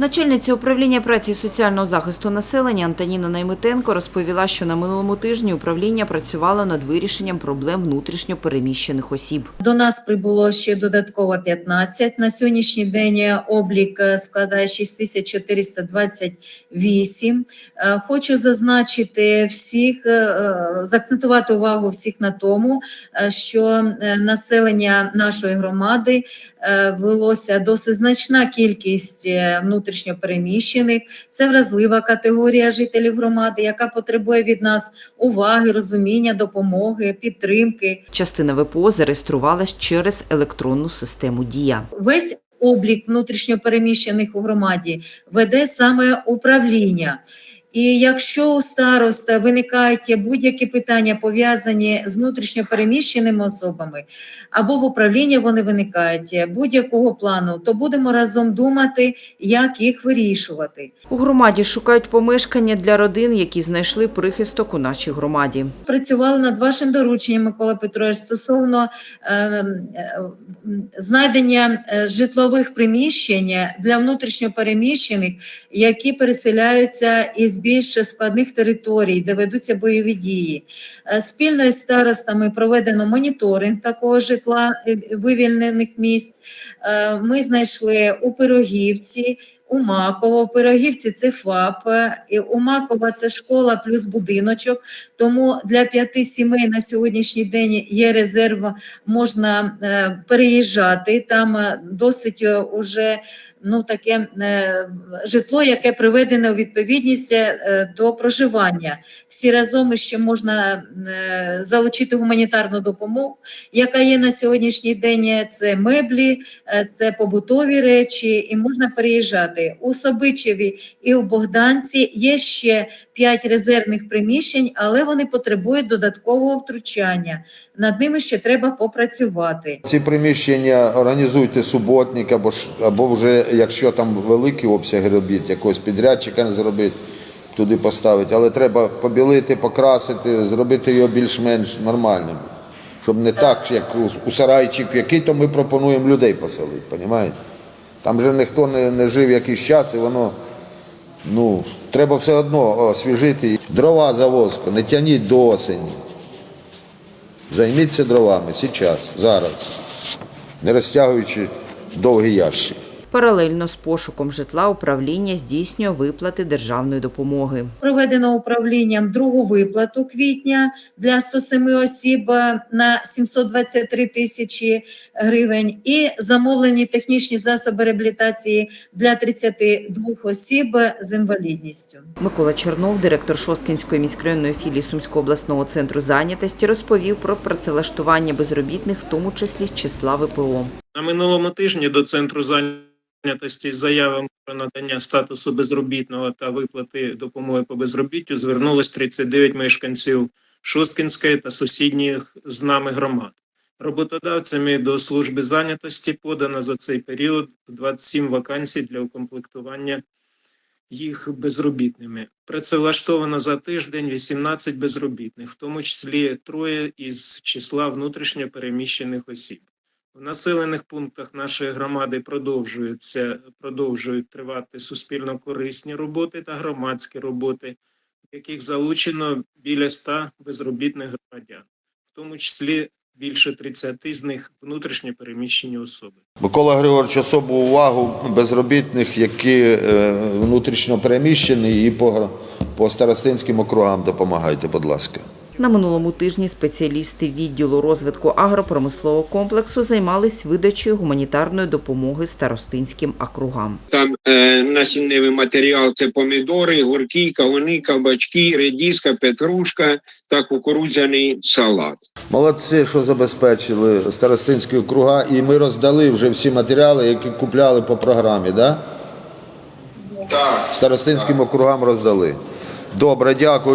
Начальниця управління праці і соціального захисту населення Антоніна Наймитенко розповіла, що на минулому тижні управління працювало над вирішенням проблем внутрішньо переміщених осіб. До нас прибуло ще додатково 15. На сьогоднішній день облік е, складає 6428. Е, Хочу зазначити всіх, е, заакцентувати увагу всіх на тому, що населення нашої громади влилося досить значна кількість е, внутрішньо переміщених. Це вразлива категорія жителів громади, яка потребує від нас уваги, розуміння, допомоги, підтримки. Частина ВПО зареєструвалась через електронну систему Дія. Весь облік внутрішньо переміщених у громаді веде саме управління. І якщо у староста виникають будь-які питання пов'язані з внутрішньопереміщеними особами, або в управлінні вони виникають будь-якого плану, то будемо разом думати, як їх вирішувати. У громаді шукають помешкання для родин, які знайшли прихисток у нашій громаді. Працювали над вашим дорученням, Микола Петрович, стосовно е, е, знайдення е, житлових приміщень для внутрішньопереміщених, які переселяються із більш складних територій, де ведуться бойові дії. Е, Спільно із старостами проведено моніторинг такого житла е, вивільнених місць. Е, Ми знайшли у Пирогівці. У Маково, в Пирогівці це ФАП, у Макова це школа плюс будиночок. Тому для п'яти сімей на сьогоднішній день є резерв, можна е, переїжджати. Там е, досить е, уже ну, таке житло, яке приведене у відповідність до проживання. Всі разом ще можна залучити гуманітарну допомогу, яка є на сьогоднішній день. Це меблі, це побутові речі, і можна переїжджати. У Собичеві і у Богданці є ще п'ять резервних приміщень, але вони потребують додаткового втручання. Над ними ще треба попрацювати. Ці приміщення організуйте суботник або ж або вже якщо там великі обсяги робіт, якогось підрядчика зробити, туди поставити. Але треба побілити, покрасити, зробити його більш-менш нормальним. Щоб не так, як у, у сарайчик, який то ми пропонуємо людей поселити, розумієте? Там вже ніхто не, не жив якийсь час, і воно ну, треба все одно освіжити. Дрова завозку, не тягніть до осені. Займіться дровами зараз, зараз, не розтягуючи довгий ящик. Паралельно з пошуком житла управління здійснює виплати державної допомоги. Проведено управлінням другу виплату квітня для 107 осіб е, на 723 тисячі гривень і замовлені технічні засоби реабілітації для 32 осіб з інвалідністю. Микола Чернов, директор Шосткінської міськрайонної філії Сумського обласного центру зайнятості, розповів про працевлаштування безробітних, в тому числі з числа ВПО. На минулому тижні до центру зайнятості з заявами про надання статусу безробітного та виплати допомоги по безробіттю звернулось 39 мешканців Шосткінської та сусідніх з нами громад. Роботодавцями до служби зайнятості подано за цей період 27 вакансій для укомплектування їх безробітними. Працевлаштовано за тиждень 18 безробітних, в тому числі троє із числа внутрішньо переміщених осіб. В населених пунктах нашої громади продовжуються продовжують тривати суспільно корисні роботи та громадські роботи, в яких залучено біля 100 безробітних громадян, в тому числі більше 30 з них внутрішньо переміщені особи. Микола Григорович, особу увагу безробітних, які е, внутрішньо переміщені і по, по старостинським округам допомагайте, будь ласка. На минулому тижні спеціалісти відділу розвитку агропромислового комплексу займались видачею гуманітарної допомоги старостинським округам. Там е, насінневий матеріал це помідори, горки, кавуни, кабачки, редиска, петрушка та кукурудзяний салат. Молодці, що забезпечили старостинські округа, і ми роздали вже всі матеріали, які купляли по програмі, да? Так. Старостинським округам роздали. Добре, дякую.